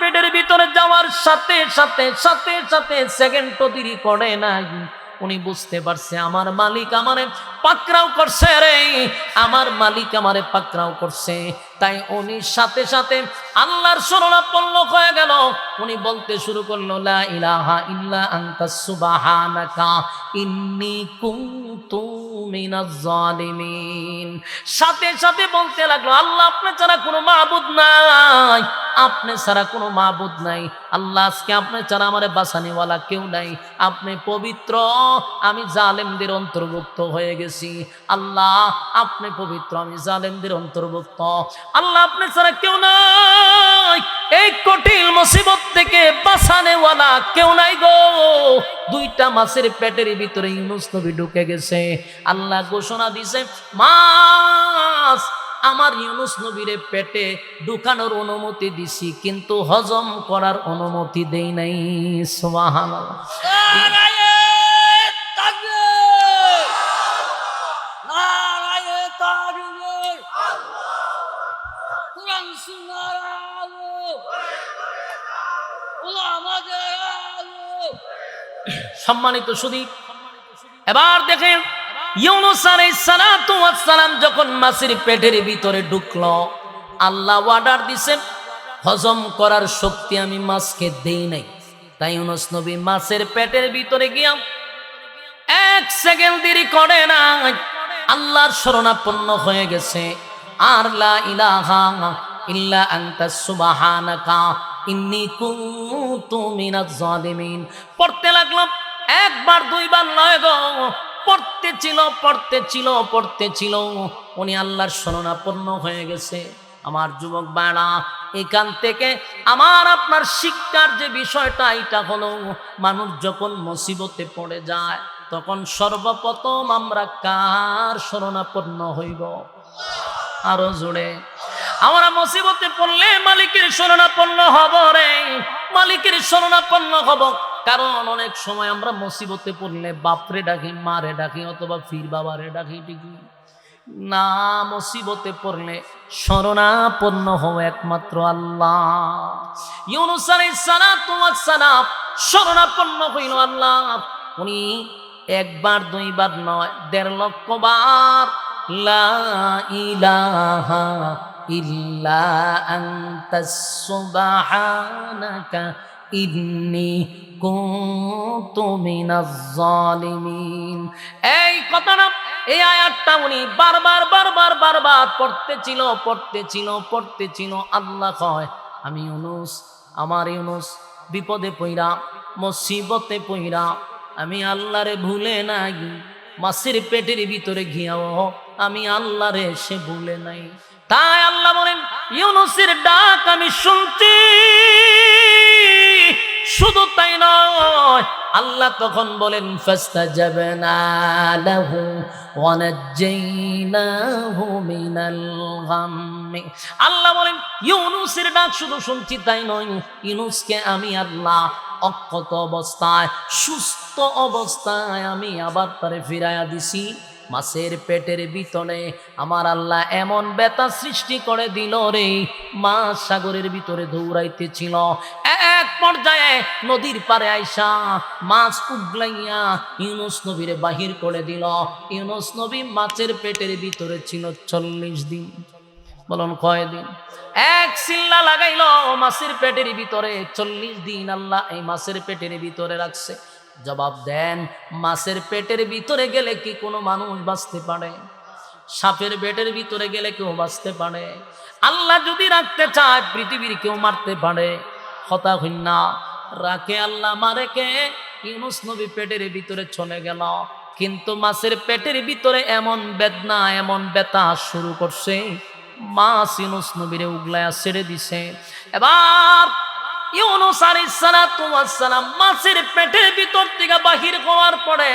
পেটের ভিতরে যাওয়ার সাথে সাথে সাথে সাথে সেকেন্ড দেরি করে নাই। উনি বুঝতে পারছে, আমার মালিক আমারে পাকরাও করছে রে, আমার মালিক আমারে পাকরাও করছে। তাই উনি সাথে সাথে আল্লাহর শরণাপন্ন হয়ে গেল। উনি বলতে শুরু করল, লা ইলাহা ইল্লা আনতা সুবহানাকা, ইন্নী কুনতু মিনাজ জালিমিন। সাথে সাথে বলতে লাগল, আল্লাহ আপনি ছাড়া কোনো মাবুদ নাই, আপনি ছাড়া কোনো মাবুদ নাই। আল্লাহ আজকে আপনি ছাড়া আমার বাসানিওয়ালা কেউ নাই। আপনি পবিত্র আমি জালেমদের অন্তর্ভুক্ত হয়ে গেছি। আল্লাহ, আপনি পবিত্র, আমি জালেমদের অন্তর্ভুক্ত। আল্লাহ, আপনি ছাড়া কেউ নাই। এই কঠিন মুসিবত থেকে বাঁচানেওয়ালা কেউ নাই গো। দুইটা মাছের পেটের ভিতরে ইউনুস ঢুকে গেছে। আল্লাহ ঘোষণা দিছে মাছ আমার ইউনুস নবীরে পেটে ঢুকানোর অনুমতি দিছি, কিন্তু হজম করার অনুমতি দেই নাই। সুবহানাল্লাহ। সম্মানিত সুদী। এবার দেখেন যখন মাছের পেটের ভিতরে ঢুকলো, আল্লাহ অর্ডার দিছেন, হজম করার শক্তি আমি দেই নাই। তাই নবী পেটের ভিতরে এক সেকেন্ড দেরি করে না আল্লাহর শরণাপন্ন হয়ে গেছে। আর লা ইলাহা ইল্লা আনতা সুবহানাকা, ইন্নী কুনতু মিনাজ জালিমিন। পড়তে লাগলাম একবার, দুইবার নয় গো। পড়তে ছিল পড়তে ছিল পড়তে ছিল উনি আল্লাহর শরণাপন্ন হয়ে গেছে। আমার যুবক বাড়া, এখান থেকে আমার আপনার শিক্ষার যে বিষয়টা, এটা হলো মানুষ যখন মুসিবতে পড়ে যায়, তখন সর্বপ্রথম আমরা কার শরণাপন্ন হইব? আরও জোরে। আমরা মুসিবতে পড়লে মালিকের শরণাপন্ন হব রে। মালিকের শরণাপন্ন হব কারণ অনেক সময় আমরা মুসিবতে পড়লে বাপরে ডাকি, মারে ডাকি, অথবা ফির বাবারে ডাকি, ঠিকই। না, মুসিবতে পড়লে শরণাপন্ন হও একমাত্র আল্লাহ। ইউনুস ওয়াস সালাম শরণাপন্ন হইল আল্লাহ। উনি একবার, দুইবার নয়, দেড় লক্ষ বার, লা ইলাহা ইল্লা আনতাস সুবহানাকা ইন্নী এই কথাটা এই আয়াতটা উনি বারবার বারবার বারবার পড়তেছিল পড়তেছিল পড়তেছিল। আল্লাহ কয়, আমি ইউনুস, আমার ইউনুস, বিপদে পইরা, মুসিবতে পইরা, আমি আল্লাহরে ভুলে নাই। মাসির পেটের ভিতরে ঘিয়াও, আমি আল্লাহরে সে ভুলে নাই। তাই আল্লাহ বলেন, ইউনুসের ডাক আমি শুনছি। শুধু তাই নয়, আল্লাহ তখন বলেন ওয়া মিনাল গাম্মি। আল্লাহ বলেন, ইউনুসের ডাক শুধু শুনছি তাই নয়, ইউনুসকে আমি আল্লাহ অক্ষত অবস্থায়, সুস্থ অবস্থায় আমি আবার তারে ফিরাইয়া দিছি। মাছের পেটের ভিতরে আমার আল্লাহ এমন বেতা সৃষ্টি করে দিল রে মাছ সাগরের ভিতরে দৌড়াইতেছিল। পর্যায়ে নদীর পারে আইসা মাছ উগলাইয়া ইউনুস নবীরে বাহির করে দিল। ইউনুস নবী মাছের পেটের ভিতরে ছিল চল্লিশ দিন, বলুন কয়দিন এক চিল্লা লাগাইল, মাছের পেটের ভিতরে চল্লিশ দিন আল্লাহ এই মাছের পেটের ভিতরে রাখছে। জবাব দেন, মাছের পেটের ভিতরে গেলে কি কোনো মানুষ বাঁচতে পারে? সাপের পেটের ভিতরে গেলে কেউ বাঁচতে পারে? আল্লাহ যদি রাখতে চায়, পৃথিবীর কেউ মারতে পারে। হতা হইনা রাখে আল্লাহ মারে কে? ইউনুস নবী পেটের ভিতরে চলে গেল। কিন্তু মাছের পেটের ভিতরে এমন বেদনা, এমন বেতা শুরু করছে। মাছ ইউনুস নবীরে উগলায়া ছেড়ে দিছে। এবার ইউনুস আলাইহিস সালাতু ওয়াস সালাম মাছের পেটের ভিতর থেকে বাহির হওয়ার পরে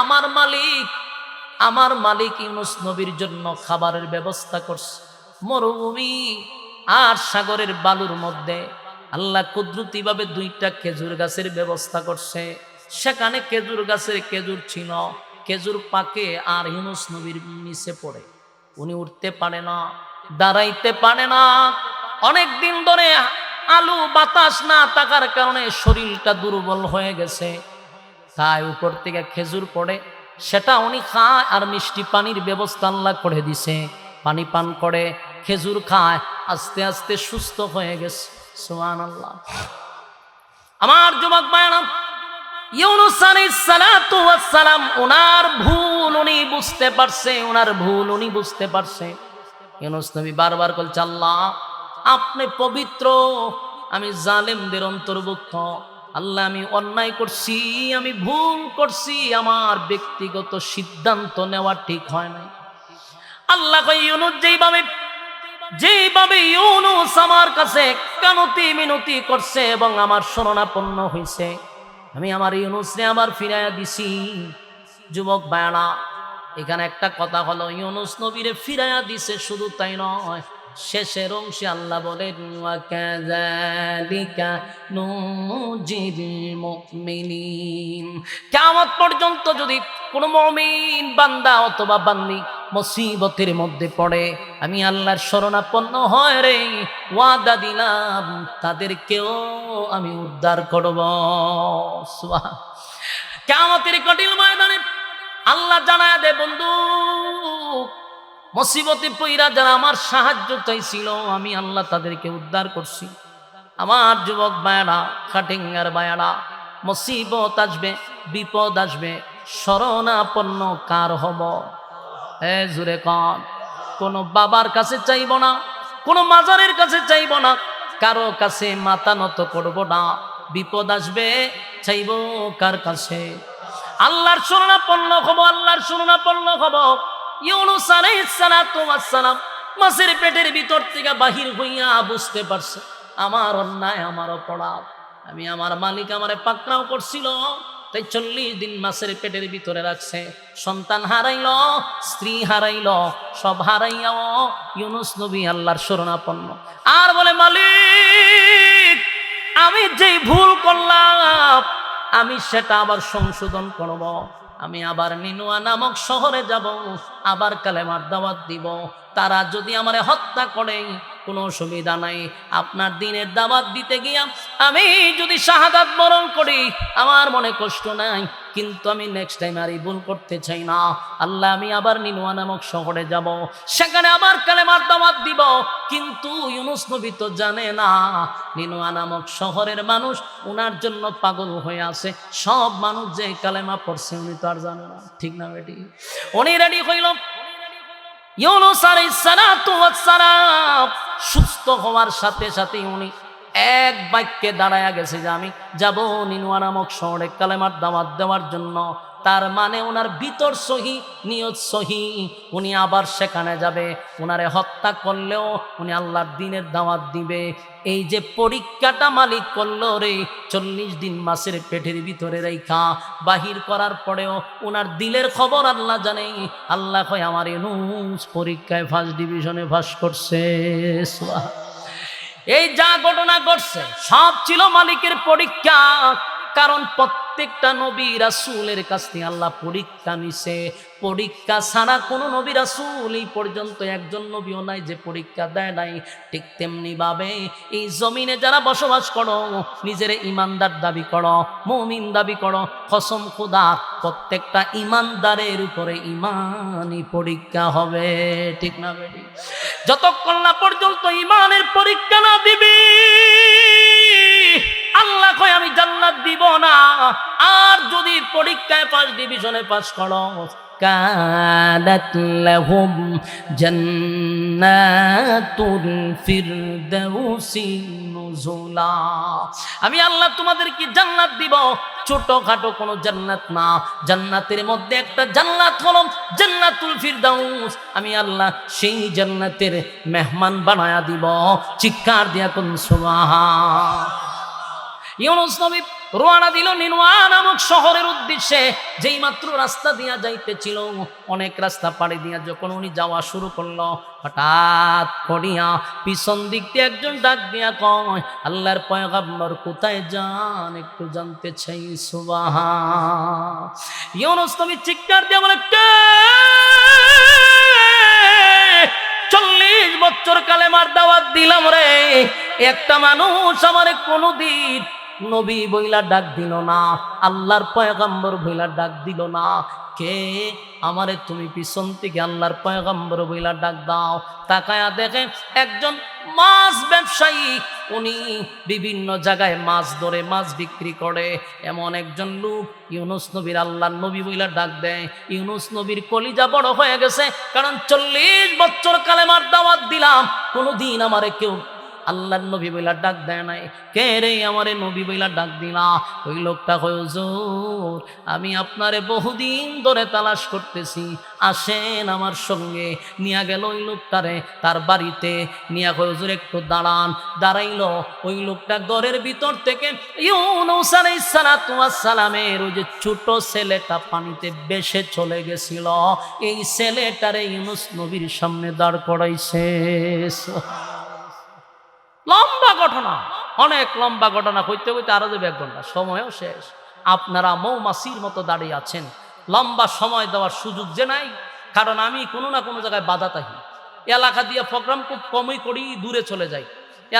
আমার মালিক আমার মালিক ইউনুস নবীর জন্য খাবারের ব্যবস্থা করছে। মরুভূমি আর সাগরের বালুর মধ্যে আল্লাহ কুদরতিভাবে দুইটা খেজুর গাছের ব্যবস্থা করছে। সেখানে খেজুর গাছের খেজুর ছিল, খেজুর পাকে আর হিনুস নবীর নিচে পড়ে। উনি উঠতে পারে না, দাঁড়াইতে পারে না। অনেক দিন ধরে আলু, বাতাস না থাকার কারণে শরীরটা দুর্বল হয়ে গেছে। তাই উপর থেকে খেজুর পড়ে, সেটা উনি খায় আর মিষ্টি পানির ব্যবস্থা আল্লাহ করে দিছে। পানি পান করে, খেজুর খায়, আস্তে আস্তে সুস্থ হয়ে গেছে। আমার যুবক সালাম ওনার ভুল উনি বুঝতে পারছে ওনার ভুল উনি বুঝতে পারছে। ইউনুস নবী বারবার বলছে, আল্লাহ, আপনি পবিত্র, আমি জালেমদের অন্তর্ভুক্ত। আল্লাহ, আমি অন্যায় করছি, আমি ভুল করছি, আমার ব্যক্তিগত সিদ্ধান্ত নেওয়া ঠিক হয় নাই। আল্লাহ ইউনুস যেইভাবে যেভাবে ইউনুস আমার কাছে কানতি মিনতি করছে এবং আমার শরণাপন্ন হয়েছে আমি আমার ইউনুসরে আমার ফিরাইয়া দিছি। যুবক বায়না এখানে একটা কথা হলো, ইউনুস নবীরে ফিরাইয়া দিছে শুধু তাই নয় শেষের অংশে আল্লাহ বলেন কিয়ামত পর্যন্ত যদি কোনো মমিন বান্দা অথবা বান্দি মুসিবতের মধ্যে পড়ে, আমি আল্লাহর শরণাপন্ন হয় রে, ওয়াদা দিলাম তাদেরকেও আমি উদ্ধার করব। কিয়ামতের কঠিন ময়দানে আল্লাহ জানায় দে বন্ধু মুসিবতে পইরা যারা আমার সাহায্য চাইছিল, আমি আল্লাহ তাদেরকে উদ্ধার করছি। আমার যুবক বায়ারা খাটিঙ্গার বায়ারা মসিবত আসবে, বিপদ আসবে, শরণাপন্ন কার হব? এ জুরে কন, কোনো বাবার কাছে চাইব না, কোনো মাজারের কাছে চাইব না, কারও কাছে মাথা নত করব না, বিপদ আসবে, চাইব কার কাছে? আল্লাহর শরণাপন্ন হব, আল্লাহর শরণাপন্ন হব। ইউনুস আলাইহিস সালাতু ওয়াস সালাম মাছের পেটের ভিতর থেকে বাহির হইয়া বুঝতে পারছে, আমার অন্যায়, আমার অপরাধ। আমি আমার মালিক আমারে পাকড়াও করছিল, তাই চল্লিশ দিন মাসের পেটের ভিতরে রাখছে। সন্তান হারাইল, স্ত্রী হারাইল, সব হারাইয়াও ইউনুস নবী আল্লাহর শরণাপন্ন। আর বলে, মালিক, আমি যেই ভুল করলাম, আমি সেটা আবার সংশোধন করব। আমি আবার নিনুয়া নামক শহরে যাব, আবার কালেমার দাওয়াত দিব। তারা যদি আমারে হত্যা করে, কোনো অসুবিধা নাই। আপনার দিনের দাওয়াত দিতে গিয়া আমি যদি শাহাদাত বরণ করি, আমার মনে কষ্ট নাই। কিন্তু আমি নেক্সট টাইম আর এই ভুল করতে চাই না। আল্লাহ, আমি আবার নিনুয়া নামক শহরে যাব। সেখানে আবার কালেমার দাওয়াত দিব। কিন্তু ইউনুস নবী তো জানে না নিনুয়া নামক শহরের মানুষ ওনার জন্য পাগল হয়ে আছে। সব মানুষ যে কালেমা পড়ছে উনি তো আর জানে না। ঠিক না বেটি? উনি রেডি হইল। ইউনুস আলাইহিস সালাতু ওয়াস সালাম সুস্থ হওয়ার সাথে সাথে উনি এক বাক্যে দাঁড়ায়া গেছে যে, আমি যাব নিনুয়া নামক শহরে কালেমার দাওয়াত দেওয়ার জন্য। তার মানে ওনার ভিতর সহি, নিয়ত সহি। উনি আবার সেখানে যাবে। ওনারে হত্যা করলেও উনি আল্লাহর দিনের দাওয়াত দিবে। এই যে পরীক্ষাটা মালিক করল রে, চল্লিশ দিন মাসের পেটের ভিতরে রেখা বাহির করার পরেও ওনার দিলের খবর আল্লাহ জানে। আল্লাহ কয়, আমার এনুস পরীক্ষায় ফার্স্ট ডিভিশনে ফাঁস করছে। এই যা ঘটনা ঘটছে, সব ছিল মালিকের পরীক্ষা। কারণ প্রত্যেকটা নবী রাসুলের কাছ থেকে আল্লাহ পরীক্ষা নিছে। পরীক্ষা ছাড়া কোনো নবী রাসূল এই পর্যন্ত একজন নবীও নাই যে পরীক্ষা দেয় নাই। ঠিক তেমনি ভাবে এই জমিনে যারা বসবাস করো, নিজের ইমানদার দাবি করো, মমিন দাবি করো, কসম খুদা প্রত্যেকটা ইমানদারের উপরে ইমানই পরীক্ষা হবে। ঠিক না যতক্ষণ না পর্যন্ত ইমানের পরীক্ষা না দিবি, আল্লাহ কয়, আমি জান্নাত দিব না। আর যদি পরীক্ষায় পাস ডিভিশনে পাস করো كانت لهم جنات الفردوس نزلا আমি আল্লাহ তোমাদেরকে জান্নাত দিব ছোটখাটো কোনো জান্নাত না জান্নাতের মধ্যে একটা জান্নাত হলো জান্নাতুল ফিরদাউস আমি আল্লাহ সেই জান্নাতের মেহমান বানায়া দিব চিৎকার দিয়া কোন সুবহান ইউনুস নবী রোয়ানা দিল নিনুয়া নামক শহরের উদ্দেশ্যে। যেই মাত্র রাস্তা দিয়া যাইতেছিল, অনেক রাস্তা পাড়ি দিয়া যখন উনি যাওয়া শুরু করল, হঠাৎ করিয়া পিছন দিক দিয়ে একজন ডাক দিয়া কয়, আল্লাহর পয়গাম্বর কোথায় যান, একটু জানতে চাই সুবাহা ইউনুস নবী চিৎকার দিয়া বলে চল্লিশ বছর কালে মার দাওয়াত দিলাম রে। একটা মানুষ আমার কোনোদিন নবী বইলা ডাক দিল না, আল্লাহর পয়গাম্বর বইলা ডাক দিল না। কে? আমারে তুমি পিছন থেকে আল্লাহর পয়গাম্বর বইলা ডাক দাও। তাকায়া দেখে একজন মাছ ব্যবসায়ী, উনি বিভিন্ন জায়গায় মাছ ধরে, মাছ বিক্রি করে। এমন একজন লোক, ইউনুস নবীর আল্লাহর নবী বইলা ডাক দেয়। ইউনুস নবীর কলিজা বড় হয়ে গেছে, কারণ চল্লিশ বছর কালেমার দাওয়াত দিলাম, কোনোদিন আমারে কেউ আল্লাহর নবী বইলা ডাক দেয় নাই। কে রে আমারে নবী বইলা ডাক দিলা? ওই লোকটা কয় আমি আপনারে বহুদিন ধরে তালাশ করতেছি। আসেন আমার সঙ্গে। নিয়া গেল ওই লোকটারে তার বাড়িতে। নিয়া হুজুর, একটু দাঁড়ান। দাঁড়াইলো। ওই লোকটা ঘরের ভিতর থেকে সালামের ওই যে ছোট ছেলেটা পানিতে বেশে চলে গেছিল। এই ছেলেটারে ইউনুস নবীর সামনে দাঁড় করাইছে। লম্বা ঘটনা, অনেক লম্বা ঘটনা কইতে কইতে আরও দেবে এক ঘণ্টা। সময়ও শেষ। আপনারা মৌমাছির মতো দাঁড়িয়ে আছেন। লম্বা সময় দেওয়ার সুযোগ যে নাই, কারণ আমি কোনো না কোনো জায়গায় বাধা থাকি এলাকা দিয়ে প্রোগ্রাম খুব কমই করি, দূরে চলে যাই।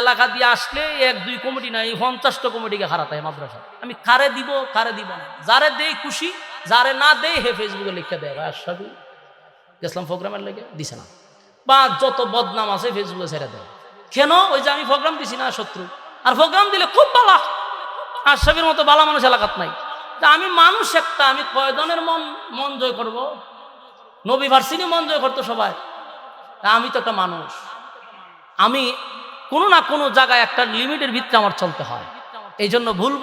এলাকা দিয়ে আসলে এক, দুই কমিটি নাই, পঞ্চাশটা কমিটিকে হারাতে হয় মাদ্রাসা। আমি কারে দিব কারে দিব না। যারে দেই খুশি, যারে না দেই হে ফেসবুকে লিখে দেয় আশাদু ইসলাম প্রোগ্রামের লেগে, দিছে না। বা যত বদনাম আছে, ফেসবুকে ছেড়ে দেয়। কেন? ওই যে আমি প্রোগ্রাম দিছি না শত্রু। আর প্রোগ্রাম দিলে খুব বালা। আশরাফের মতো বালা মানুষ এলাকাত নাই। তা আমি মানুষ একটা, আমি কয়জনের মন মন জয় করব? নবী ভার্সিনি মন জয় করতো সবাই। তা আমি তো একটা মানুষ। আমি কোনো না কোনো জায়গায় একটা লিমিটের ভিত্তি আমার চলতে হয়। এই জন্য ভুল